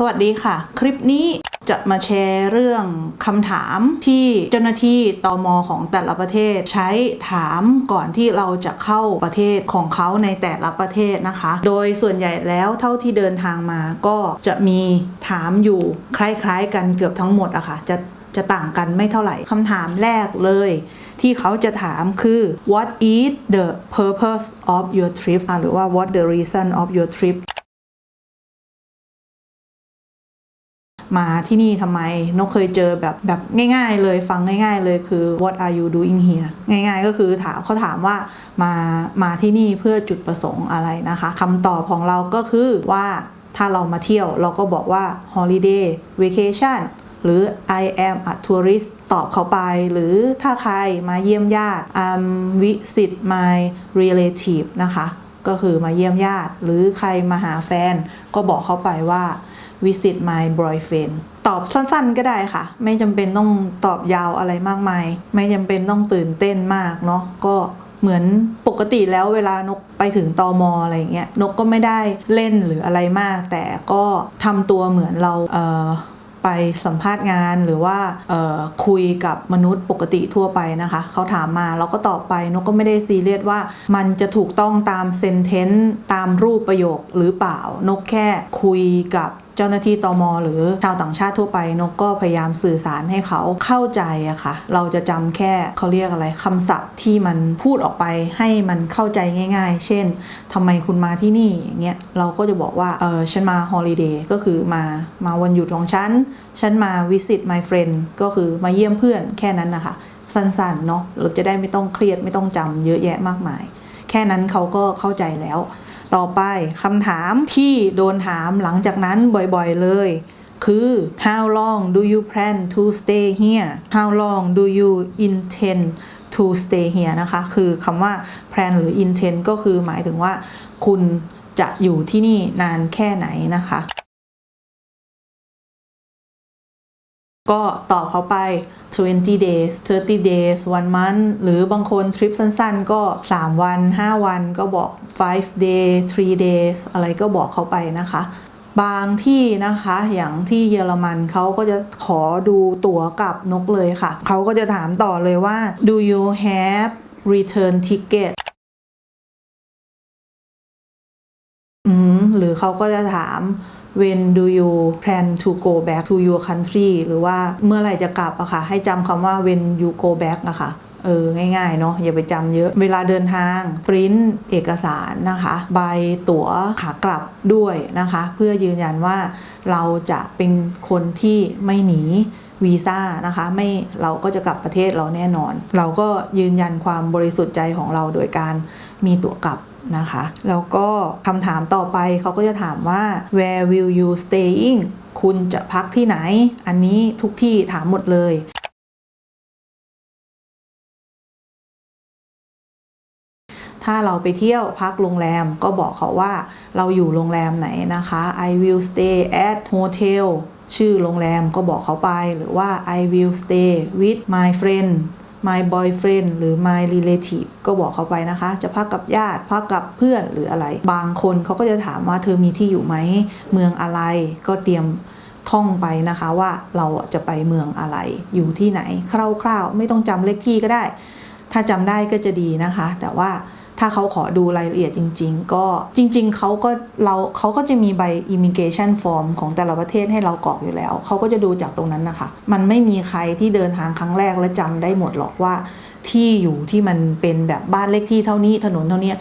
สวัสดีค่ะ คลิปนี้จะมาแชร์เรื่องคำถามที่เจ้าหน้าที่ตอมของแต่ละประเทศ ใช้ถามก่อนที่เราจะเข้าประเทศของเขาในแต่ละประเทศนะคะ โดยส่วนใหญ่แล้วเท่าที่เดินทางมาก็จะมีถามอยู่คล้ายๆ กันเกือบทั้งหมดอะค่ะจะจะต่างกันไม่เท่าไหร่คำถามแรกเลย ที่เขาจะถามคือ what is the purpose of your trip หรือว่า what the reason of your trip มาที่นี่ทำไม นกเคยเจอแบบแบบง่าย ๆ เลยฟังง่าย ๆ เลยคือ what are you doing here ง่าย ๆ ก็คือถามเขาถามว่ามามาที่นี่เพื่อจุดประสงค์อะไรนะคะคำตอบของเราก็คือว่าถ้าเรามาเที่ยวเราก็บอกว่า holiday vacation หรือ I am a tourist ตอบเขาไป หรือถ้าใครมาเยี่ยมญาติ I'm visit my relative นะคะ ก็คือมาเยี่ยมญาติ หรือใครมาหาแฟน ก็บอกเขาไปว่า visit my boyfriend ตอบสั้นๆก็ได้ค่ะ ไม่จำเป็นต้องตอบยาวอะไรมากมาย ไม่จำเป็นต้องตื่นเต้นมากเนาะก็เหมือนปกติแล้วเวลานกไปถึงตอมออะไรเงี้ยนกก็ไม่ได้เล่นหรืออะไรมาก แต่ก็ทำตัวเหมือนเราเออไปสัมภาษณ์งานหรือว่าคุยกับมนุษย์ปกติทั่วไปนะคะ เขาถามมาเราก็ตอบไปนกก็ไม่ได้ซีเรียสว่า มันจะถูกต้องตามเซนเทนต์ตามรูปประโยคหรือเปล่านกแค่คุยกับ เจ้าหน้าที่ตมหรือชาวต่างชาติทั่วไปนกก็พยายามสื่อสารให้เขาเข้าใจอะค่ะ เราจะจำแค่เขาเรียกอะไรคำศัพท์ที่มันพูดออกไปให้มันเข้าใจง่าย ๆ เช่นทำไมคุณมาที่นี่อย่างเงี้ยเราก็จะบอกว่าเออฉันมาฮอลิเดย์ก็คือมามาวันหยุดของฉัน ฉันมา visit my friend ก็คือมาเยี่ยมเพื่อนแค่นั้นนะคะสั้นๆเนาะเราจะได้ไม่ต้องเครียดไม่ต้องจำเยอะแยะมากมาย แค่นั้นเขาก็เข้าใจแล้ว ต่อไปคำถามที่โดนถามหลังจากนั้นบ่อยๆเลย คือ how long do you plan to stay here how long do you intend to stay here นะคะ คือคำว่า plan หรือ intend ก็คือหมายถึงว่า คุณจะอยู่ที่นี่นานแค่ไหนนะคะ ก็ตอบเขาไป 20 days 30 days 1 month หรือบางคนทริปสั้นๆ ก็ 3 วัน 5 วันก็บอก 5 day 3 days อะไรก็บอกเขาไปนะคะ บางที่นะคะอย่างที่เยอรมันเขาก็จะขอดูตั๋วกับนกเลยค่ะ เขาก็จะถามต่อเลยว่า do you have return ticket อืมหรือเขาก็จะถาม when do you plan to go back to your country หรือว่าเมื่อไหร่จะกลับอะค่ะ ให้จำคำว่า when you go back อะค่ะเออ ง่ายๆ เนาะอย่าไปจำเยอะ เวลาเดินทางปริ้นเอกสารนะคะ ใบตั๋วขากลับด้วยนะคะ เพื่อยืนยันว่าเราจะเป็นคนที่ไม่หนีวีซ่านะคะไม่เราก็จะกลับประเทศเราแน่นอน เราก็ยืนยันความบริสุทธิ์ใจของเราโดยการมีตั๋วกลับ นะคะ แล้วก็คำถามต่อไปเขาก็จะถามว่า where will you staying คุณจะพักที่ไหน อันนี้ทุกที่ถามหมดเลยถ้าเราไปเที่ยวพักโรงแรมก็บอกเขาว่าเราอยู่โรงแรมไหนนะคะ I will stay at hotel ชื่อโรงแรมก็บอกเขาไป หรือว่า I will stay with my friend my boyfriend หรือ my relative ก็บอกเขาไปนะคะ จะพักกับญาติพักกับเพื่อนหรืออะไร บางคนเขาก็จะถามว่าเธอมีที่อยู่ไหม เมืองอะไรก็เตรียมท่องไปนะคะว่าเราจะไปเมืองอะไร อยู่ที่ไหนคร่าวๆ ไม่ต้องจำเลขที่ก็ได้ ถ้าจำได้ก็จะดีนะคะ แต่ว่า ถ้าเขาขอดูรายละเอียดจริง ๆ ก็จริง ๆเขาก็เราเขาก็จะมีใบ immigration form ของแต่ละประเทศให้เรากรอกอยู่แล้ว เขาก็จะดูจากตรงนั้นนะคะ มันไม่มีใครที่เดินทางครั้งแรกและจำได้หมดหรอกว่าที่อยู่ที่มันเป็นแบบบ้านเลขที่เท่านี้ถนนเท่านี้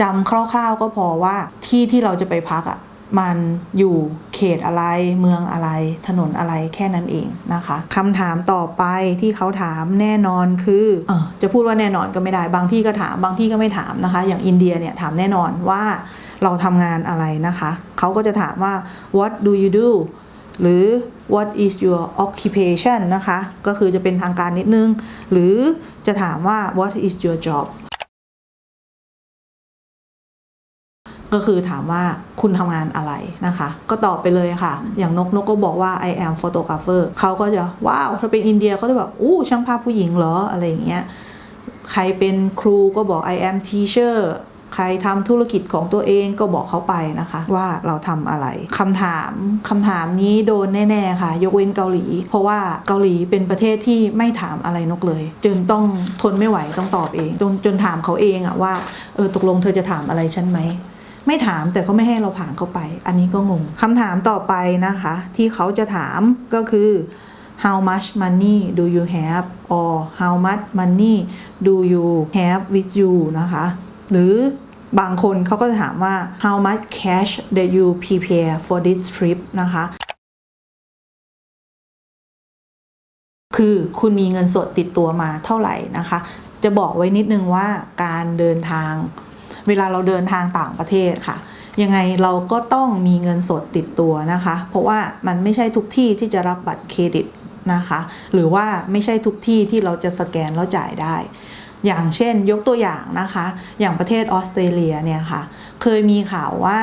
จำคร่าวๆก็พอว่าที่ที่เราจะไปพักอะ่ะ มันอยู่เขตอะไรเมืองอะไร ถนนอะไรแค่นั้นเองนะคะคำถามต่อไปที่เขาถามแน่นอนคืออจะพูดว่าแน่นอนก็ไม่ได้ บางที่ก็ถามบางที่ก็ไม่ถามนะคะ อย่างอินเดียเนี่ยถามแน่นอนว่าเราทำงานอะไรนะคะเขาก็จะถามว่า what do you do หรือ what is your occupation นะคะ ก็คือจะเป็นทางการนิดนึง หรือจะถามว่า what is your job ก็คือถามว่าคุณทำงานอะไรนะคะ ก็ตอบไปเลยค่ะ อย่างนกนกก็บอกว่า I am photographer เขาก็จะว้าวถ้าเป็นอินเดียเขาจะแบบอู้ช่างภาพผู้หญิงเหรออะไรอย่างเงี้ยใครเป็นครูก็บอก I am teacher ใครทำธุรกิจของตัวเองก็บอกเขาไปนะคะ ว่าเราทำอะไรคำถามคำถามนี้โดนแน่ ๆ ค่ะ ยกเว้นเกาหลี เพราะว่าเกาหลีเป็นประเทศที่ไม่ถามอะไรนกเลย จนต้องทนไม่ไหวต้องตอบเอง จนจนถามเขาเองอะว่าเออตกลงเธอจะถามอะไรฉันไหม ไม่ถามแต่เขาไม่ให้เราผ่านเข้าไป อันนี้ก็งงคำถามต่อไปนะคะ ที่เขาจะถามก็คือ how much money do you have or how much money do you have with you นะคะ หรือบางคนเขาก็จะถามว่า how much cash that you prepare for this trip นะคะ คือคุณมีเงินสดติดตัวมาเท่าไหร่นะคะ จะบอกไว้นิดนึงว่าการเดินทาง เวลาเราเดินทางต่างประเทศค่ะ ยังไงเราก็ต้องมีเงินสดติดตัวนะคะ เพราะว่ามันไม่ใช่ทุกที่ที่จะรับบัตรเครดิตนะคะ หรือว่าไม่ใช่ทุกที่ที่เราจะสแกนแล้วจ่ายได้ อย่างเช่นยกตัวอย่างนะคะ อย่างประเทศออสเตรเลียเนี่ยค่ะ เคยมีข่าวว่า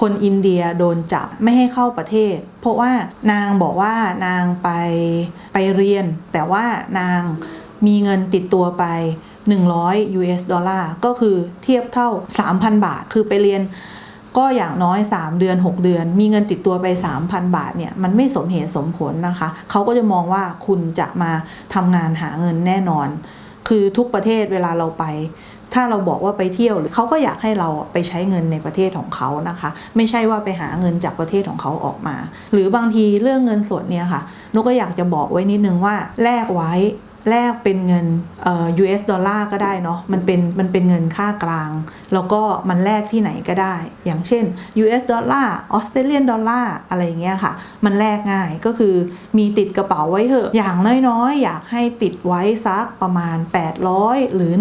คนอินเดียโดนจับไม่ให้เข้าประเทศ เพราะว่านางบอกว่านางไปไปเรียน แต่ว่านางมีเงินติดตัวไป 100 US ดอลลาร์ก็คือเทียบเท่า 3,000 บาท คือไปเรียนก็อย่างน้อย 3 เดือน 6 เดือน มีเงินติดตัวไป 3,000 บาทเนี่ยมันไม่สมเหตุสมผลนะคะ เขาก็จะมองว่าคุณจะมาทำงานหาเงินแน่นอน คือทุกประเทศเวลาเราไป ถ้าเราบอกว่าไปเที่ยวหรือเขาก็อยากให้เราไปใช้เงินในประเทศของเขานะคะ ไม่ใช่ว่าไปหาเงินจากประเทศของเขาออกมา หรือบางทีเรื่องเงินสดเนี่ยค่ะนกก็อยากจะบอกไว้นิดนึงว่าแลกไว้ แลกเป็นเงินเอ่อ US ดอลลาร์ก็ได้เนาะมันเป็นมันเป็นเงินค่ากลาง แล้วก็มันแลกที่ไหนก็ได้ อย่างเช่น US ดอลลาร์ออสเตรเลียนดอลลาร์อะไรเงี้ยค่ะ มันแลกง่ายก็คือมีติดกระเป๋าไว้เถอะ อย่างน้อยๆ อยากให้ติดไว้สักประมาณ 800 หรือ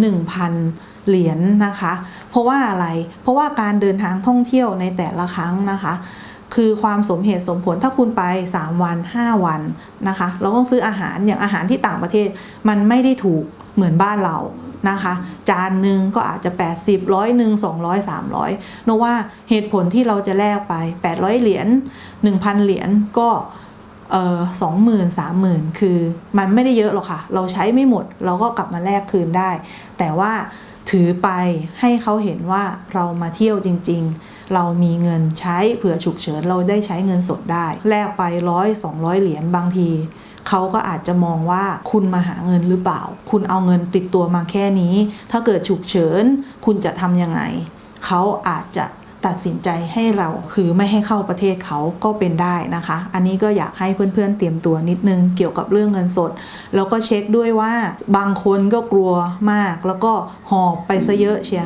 1,000 เหรียญนะคะ เพราะว่าอะไรเพราะว่าการเดินทางท่องเที่ยวในแต่ละครั้งนะคะ คือความสมเหตุสมผลถ้าคุณไป 3 วัน 5 วันนะคะ เราต้องซื้ออาหารอย่างอาหารที่ต่างประเทศ มันไม่ได้ถูกเหมือนบ้านเรานะคะ จานหนึ่งก็อาจจะ 80ร้อยหนึ่ง200 300นกว่าเหตุผลที่เราจะแลกไป 800 เหรียญ1,000 เหรียญก็เออสองหมื่นสามหมื่นคือมันไม่ได้เยอะหรอกค่ะ เราใช้ไม่หมดเราก็กลับมาแลกคืนได้ แต่ว่าถือไปให้เขาเห็นว่าเรามาเที่ยวจริง ๆ เรามีเงินใช้เผื่อฉุกเฉินเราได้ใช้เงินสดได้ แลกไปร้อยสองร้อยเหรียญบางทีเขาก็อาจจะมองว่าคุณมาหาเงินหรือเปล่า คุณเอาเงินติดตัวมาแค่นี้ ถ้าเกิดฉุกเฉิน คุณจะทำยังไง เขาอาจจะตัดสินใจให้เราคือไม่ให้เข้าประเทศเขาก็เป็นได้นะคะ อันนี้ก็อยากให้เพื่อนๆเตรียมตัวนิดนึงเกี่ยวกับเรื่องเงินสด แล้วก็เช็คด้วยว่าบางคนก็กลัวมาก แล้วก็หอบไปซะเยอะเชีย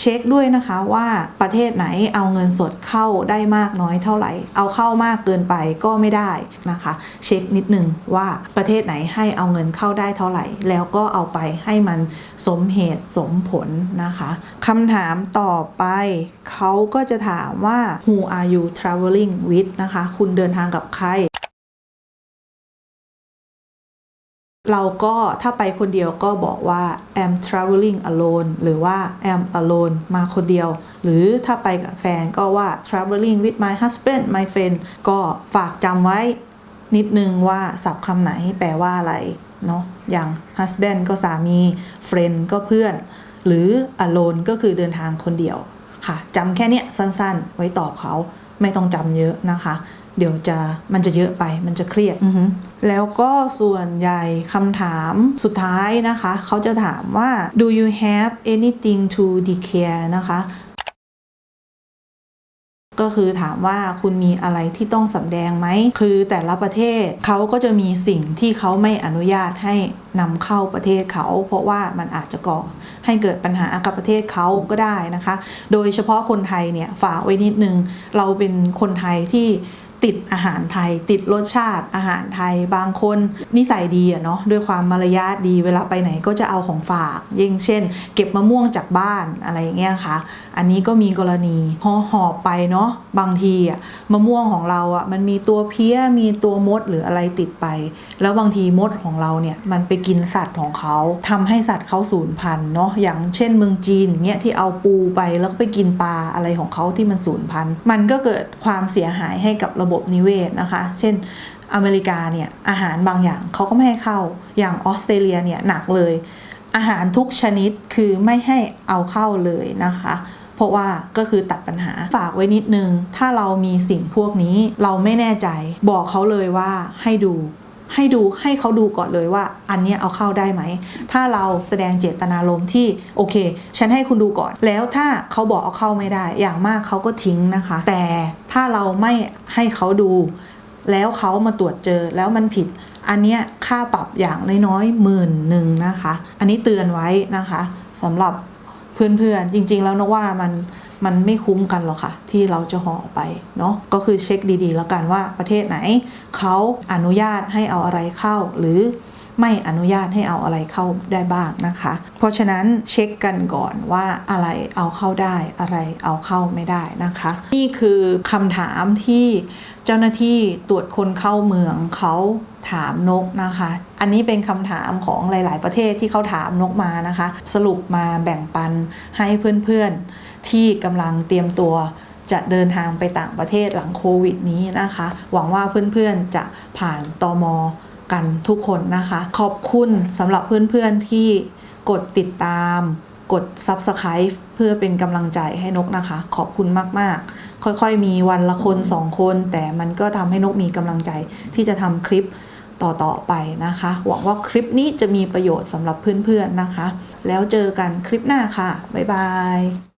เช็คด้วยนะคะว่าประเทศไหนเอาเงินสดเข้าได้มากน้อยเท่าไหร่ เอาเข้ามากเกินไปก็ไม่ได้นะคะ เช็คนิดนึงว่าประเทศไหนให้เอาเงินเข้าได้เท่าไหร่ แล้วก็เอาไปให้มันสมเหตุสมผลนะคะคำถามต่อไปเขาก็จะถามว่า who are you traveling with นะคะ คุณเดินทางกับใคร เราก็ถ้าไปคนเดียวก็บอกว่า am traveling alone หรือว่า am alone มาคนเดียว หรือถ้าไปกับแฟนก็ว่า traveling with my husband my friend ก็ฝากจำไว้นิดนึงว่าศัพท์คำไหนแปลว่าอะไรเนาะอย่าง husband ก็สามี friend ก็เพื่อน หรือ alone ก็คือเดินทางคนเดียวค่ะจำแค่เนี้ยสั้นๆ ไว้ตอบเขาไม่ต้องจำเยอะนะคะ เดี๋ยวจะมันจะเยอะไปมันจะเครียดอือฮึแล้วก็ส่วนใหญ่คำถามสุดท้ายนะคะ เขาจะถามว่า do you have anything to declare นะคะก็คือถามว่าคุณมีอะไรที่ต้องสำแดงไหม คือแต่ละประเทศเขาก็จะมีสิ่งที่เขาไม่อนุญาตให้นำเข้าประเทศเขา เพราะว่ามันอาจจะก่อให้เกิดปัญหากับประเทศเขาก็ได้นะคะ โดยเฉพาะคนไทยเนี่ยฝากไว้นิดนึง เราเป็นคนไทยที่ ติดอาหารไทย ติดรสชาติอาหารไทย บางคนนิสัยดีอะเนาะด้วยความมารยาทดีเวลาไปไหนก็จะเอาของฝากยิ่งเช่น เก็บมะม่วงจากบ้านอะไรอย่างเงี้ยค่ะ อันนี้ก็มีกรณีพอหอบไปเนาะบางทีอะมะม่วงของเราอะมันมีตัวเพี้ยมีตัวมดหรืออะไรติดไป แล้วบางทีมดของเราเนี่ยมันไปกินสัตว์ของเขาทำให้สัตว์เขาสูญพันธุ์เนาะอย่างเช่นเมืองจีนเงี้ยที่เอาปูไปแล้วก็ไปกินปลาอะไรของเขาที่มันสูญพันธุ์มันก็เกิดความเสียหายให้กับระบบนิเวศนะคะ เช่นอเมริกาเนี่ยอาหารบางอย่างเขาก็ไม่ให้เข้าอย่างออสเตรเลียเนี่ยหนักเลย อาหารทุกชนิดคือไม่ให้เอาเข้าเลยนะคะ เพราะว่าก็คือตัดปัญหาฝากไว้นิดนึง ถ้าเรามีสิ่งพวกนี้เราไม่แน่ใจ บอกเขาเลยว่าให้ดู ให้ดูให้เขาดูก่อนเลยว่า อันนี้เอาเข้าได้ไหม ถ้าเราแสดงเจตนารมณ์ที่โอเค ฉันให้คุณดูก่อน แล้วถ้าเขาบอกเอาเข้าไม่ได้ อย่างมากเขาก็ทิ้งนะคะ แต่ถ้าเราไม่ให้เขาดู แล้วเขามาตรวจเจอแล้วมันผิดอันเนี้ยค่าปรับอย่างน้อยๆหมื่นหนึ่งนะคะ อันนี้เตือนไว้นะคะสำหรับ เพื่อนๆ จริง ๆ แล้วนะว่ามันมันไม่คุ้มกันหรอกค่ะ ที่เราจะห่อไปเนาะก็คือเช็คดีๆ แล้วกันว่าประเทศไหนเขาอนุญาตให้เอาอะไรเข้าหรือไม่อนุญาตให้เอาอะไรเข้าได้บ้างนะคะ เพราะฉะนั้นเช็คกันก่อนว่าอะไรเอาเข้าได้อะไรเอาเข้าไม่ได้นะคะ นี่คือคำถามที่เจ้าหน้าที่ตรวจคนเข้าเมืองเขาถามนกนะคะ อันนี้เป็นคำถามของหลาย ๆ ประเทศที่เขาถามนกมานะคะ สรุปมาแบ่งปันให้เพื่อน ๆ ที่กำลังเตรียมตัวจะเดินทางไปต่างประเทศหลังโควิดนี้นะคะ หวังว่าเพื่อน ๆ จะผ่านตอมกันทุกคนนะคะ ขอบคุณสำหรับเพื่อน ๆ ที่กดติดตาม กด Subscribe เพื่อเป็นกำลังใจให้นกนะคะ ขอบคุณมาก ๆ ค่อย ๆ มีวันละคนสองคน แต่มันก็ทำให้นกมีกำลังใจที่จะทำคลิป ต่อๆไปนะคะ หวังว่าคลิปนี้จะมีประโยชน์สำหรับเพื่อนๆนะคะ แล้วเจอกันคลิปหน้าค่ะ บ๊ายบาย